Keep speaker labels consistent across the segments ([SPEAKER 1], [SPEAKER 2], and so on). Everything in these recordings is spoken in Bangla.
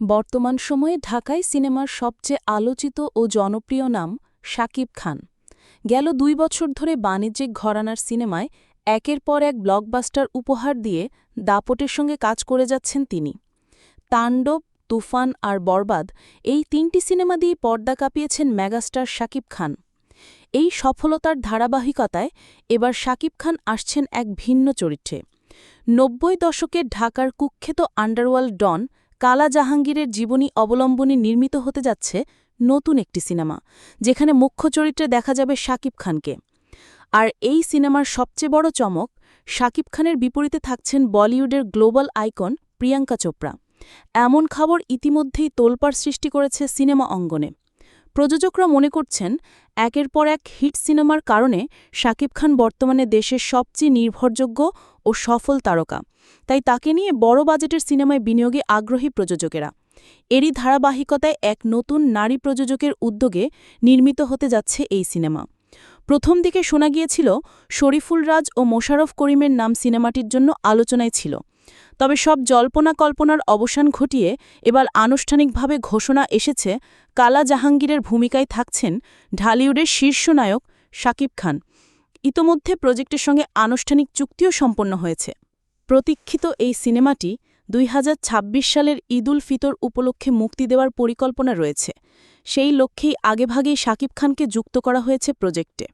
[SPEAKER 1] বর্তমান সময়ে ঢাকায় সিনেমার সবচেয়ে আলোচিত ও জনপ্রিয় নাম শাকিব খান। গেল দুই বছর ধরে বাণিজ্যিক ঘরানার সিনেমায় একের পর এক ব্লকবাস্টার উপহার দিয়ে দাপটের সঙ্গে কাজ করে যাচ্ছেন তিনি। তাণ্ডব, তুফান আর বরবাদ এই তিনটি সিনেমা দিয়ে পর্দা কাঁপিয়েছেন মেগাস্টার শাকিব খান। এই সফলতার ধারাবাহিকতায় এবার শাকিব খান আসছেন এক ভিন্ন চরিত্রে। নব্বই দশকের ঢাকার কুখ্যাত আন্ডারওয়ার্ল্ড ডন কালা জাহাঙ্গীরের জীবনী অবলম্বনে নির্মিত হতে যাচ্ছে নতুন একটি সিনেমা, যেখানে মুখ্য চরিত্রে দেখা যাবে শাকিব খানকে। আর এই সিনেমার সবচেয়ে বড় চমক, শাকিব খানের বিপরীতে থাকছেন বলিউডের গ্লোবাল আইকন প্রিয়াঙ্কা চোপড়া। এমন খবর ইতিমধ্যেই তোলপাড় সৃষ্টি করেছে সিনেমা অঙ্গনে। প্রযোজকরা মনে করছেন, একের পর এক হিট সিনেমার কারণে শাকিব খান বর্তমানে দেশের সবচেয়ে নির্ভরযোগ্য ও সফল তারকা। তাই তাকে নিয়ে বড় বাজেটের সিনেমায় বিনিয়োগে আগ্রহী প্রযোজকেরা। এরই ধারাবাহিকতায় এক নতুন নারী প্রযোজকের উদ্যোগে নির্মিত হতে যাচ্ছে এই সিনেমা। প্রথম দিকে শোনা গিয়েছিল, শরীফুল রাজ ও মোশারফ করিমের নাম সিনেমাটির জন্য আলোচনায় ছিল। তবে সব জল্পনা কল্পনার অবসান ঘটিয়ে এবার আনুষ্ঠানিকভাবে ঘোষণা এসেছে, কালা জাহাঙ্গীরের ভূমিকায় থাকছেন ঢালিউডের শীর্ষ নায়ক শাকিব খান। ইতোমধ্যে প্রজেক্টের সঙ্গে আনুষ্ঠানিক চুক্তিও সম্পন্ন হয়েছে। প্রতীক্ষিত এই সিনেমাটি দুই হাজার ছাব্বিশ সালের ঈদুল ফিতর উপলক্ষে মুক্তি দেওয়ার পরিকল্পনা রয়েছে। সেই লক্ষ্যেই আগেভাগেই শাকিব খানকে যুক্ত করা হয়েছে প্রজেক্টে।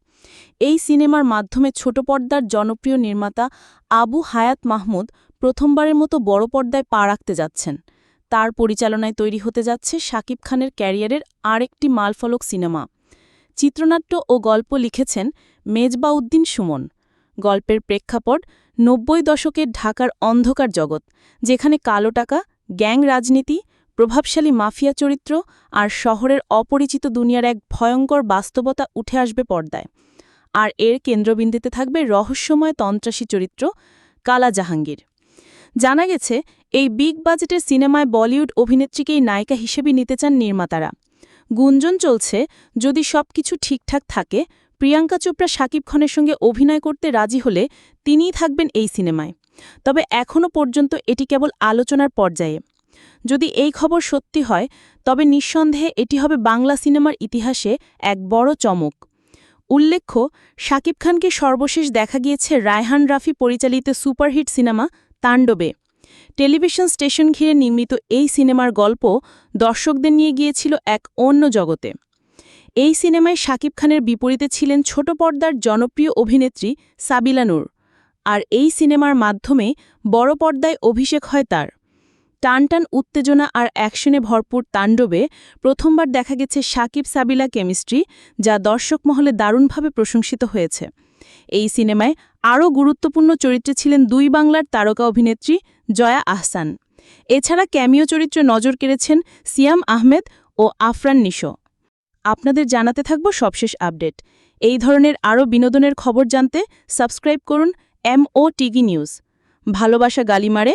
[SPEAKER 1] এই সিনেমার মাধ্যমে ছোট পর্দার জনপ্রিয় নির্মাতা আবু হায়াত মাহমুদ প্রথমবারের মতো বড় পর্দায় পা রাখতে যাচ্ছেন। তার পরিচালনায় তৈরি হতে যাচ্ছে শাকিব খানের ক্যারিয়ারের আরেকটি মালফলক সিনেমা। চিত্রনাট্য ও গল্প লিখেছেন মেজবাউদ্দিন সুমন। গল্পের প্রেক্ষাপট নব্বই দশকের ঢাকার অন্ধকার জগৎ, যেখানে কালো টাকা, গ্যাং রাজনীতি, প্রভাবশালী মাফিয়া চরিত্র আর শহরের অপরিচিত দুনিয়ার এক ভয়ঙ্কর বাস্তবতা উঠে আসবে পর্দায়। আর এর কেন্দ্রবিন্দুতে থাকবে রহস্যময় তন্ত্রাসী চরিত্র কালা জাহাঙ্গীর। জানা গেছে, এই বিগ বাজেটের সিনেমায় বলিউড অভিনেত্রীকেই নায়িকা হিসেবে নিতে চান নির্মাতারা। গুঞ্জন চলছে, যদি সব কিছু ঠিকঠাক থাকে, প্রিয়াঙ্কা চোপড়া শাকিব খানের সঙ্গে অভিনয় করতে রাজি হলে তিনিই থাকবেন এই সিনেমায়। তবে এখনও পর্যন্ত এটি কেবল আলোচনার পর্যায়ে। যদি এই খবর সত্যি হয়, তবে নিঃসন্দেহে এটি হবে বাংলা সিনেমার ইতিহাসে এক বড় চমক। উল্লেখ্য, শাকিব খানকে সর্বশেষ দেখা গিয়েছে রায়হান রাফি পরিচালিত সুপারহিট সিনেমা তাণ্ডবে। টেলিভিশন স্টেশন ঘিরে নির্মিত এই সিনেমার গল্প দর্শকদের নিয়ে গিয়েছিল এক অন্য জগতে। এই সিনেমায় শাকিব খানের বিপরীতে ছিলেন ছোট পর্দার জনপ্রিয় অভিনেত্রী সাবিলানুর আর এই সিনেমার মাধ্যমে বড় পর্দায় অভিষেক হয় তার। টানটান উত্তেজনা আর অ্যাকশনে ভরপুর তাণ্ডবে প্রথমবার দেখা গেছে সাকিব সাবিলা কেমিস্ট্রি, যা দর্শক মহলে দারুণভাবে প্রশংসিত হয়েছে। এই সিনেমায় আরও গুরুত্বপূর্ণ চরিত্রে ছিলেন দুই বাংলার তারকা অভিনেত্রী জয়া আহসান। এছাড়া ক্যামিও চরিত্রে নজর কেড়েছেন সিয়াম আহমেদ ও আফরান নিশো। আপনাদের জানাতে থাকব সবশেষ আপডেট। এই ধরনের আরও বিনোদনের খবর জানতে সাবস্ক্রাইব করুন এম ও টিভি নিউজ। ভালোবাসা গালি মারে